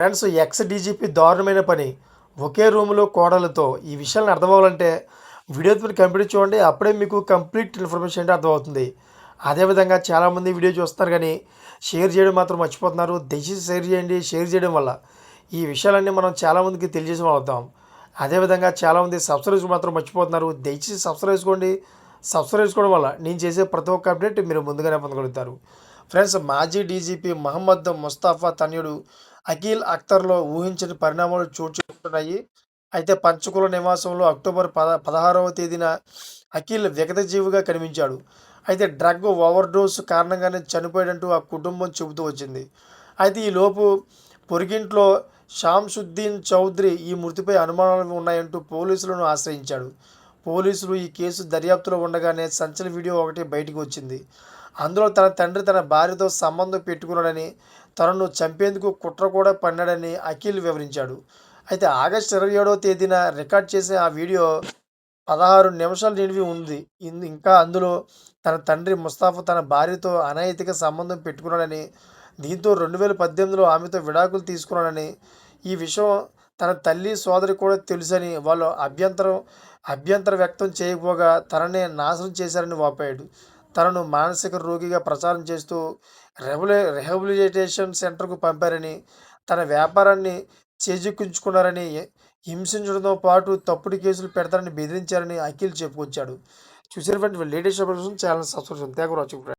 Friends X DGP దారుణమైన పని. ఒకే రూమ్లో కోడలతో ఈ విషయాలను అర్థమవ్వాలంటే వీడియో మీరు కంప్లీట్ చూడండి. అప్పుడే మీకు కంప్లీట్ ఇన్ఫర్మేషన్ అంటే అర్థమవుతుంది. అదేవిధంగా చాలామంది వీడియో చూస్తారు కానీ షేర్ చేయడం మాత్రం మర్చిపోతున్నారు. దయచేసి షేర్ చేయండి. షేర్ చేయడం వల్ల ఈ విషయాలన్నీ మనం చాలామందికి తెలియజేసిన అవుతాం అదేవిధంగా చాలామంది సబ్స్క్రైబ్ మాత్రం మర్చిపోతున్నారు. దయచేసి సబ్స్క్రైబ్ చేసుకోండి. సబ్స్క్రైబ్ చేసుకోవడం వల్ల నేను చేసే ప్రతి ఒక్క అప్డేట్ మీరు ముందుగానే పొందగలుగుతారు. ఫ్రెండ్స్ మాజీ డీజీపీ మహమ్మద్ ముస్తాఫా తన్యుడు అఖిల్ అఖ్తర్లో ఊహించని పరిణామాలు చోటు చేసుకుంటున్నాయి. అయితే పంచకుల నివాసంలో అక్టోబర్ పద పదహారవ తేదీన అఖిల్ విగతజీవిగా కనిపించాడు. అయితే డ్రగ్ ఓవర్ డోస్ కారణంగానే చనిపోయాడంటూ ఆ కుటుంబం చెబుతూ వచ్చింది. అయితే ఈ లోపు పొరిగింట్లో షాంసుద్దీన్ చౌదరి ఈ మృతిపై అనుమానాలు ఉన్నాయంటూ పోలీసులను ఆశ్రయించాడు. పోలీసులు ఈ కేసు దర్యాప్తులో ఉండగానే సంచల వీడియో ఒకటి బయటకు వచ్చింది. అందులో తన తండ్రి తన భార్యతో సంబంధం పెట్టుకున్నాడని తనను చంపేందుకు కుట్ర కూడా పన్నాడని అఖిల్ వివరించాడు. అయితే ఆగస్టు ఇరవై ఏడవ తేదీన రికార్డ్ చేసే ఆ వీడియో పదహారు నిమిషాలు నిడివి ఉంది. ఇంకా అందులో తన తండ్రి ముస్తాఫా తన భార్యతో అనైతిక సంబంధం పెట్టుకున్నాడని దీంతో రెండు వేల పద్దెనిమిదిలో ఆమెతో విడాకులు తీసుకున్నాడని ఈ విషయం తన తల్లి సోదరి కూడా తెలుసని వాళ్ళు అభ్యంతరం అభ్యంతరం వ్యక్తం చేయకపోగా తననే నాశనం చేశారని వాపాడు తనను మానసిక రోగిగా ప్రచారం చేస్తూ రెబులే రిహాబిలిటేషన్ సెంటర్కు పంపారని తన వ్యాపారాన్ని చేజిక్కించుకున్నారని హింసించడంతో పాటు తప్పుడు కేసులు పెడతారని బెదిరించారని అఖిల్ చెప్పుకొచ్చాడు. చూసినటువంటి latest channel subscribe thank watching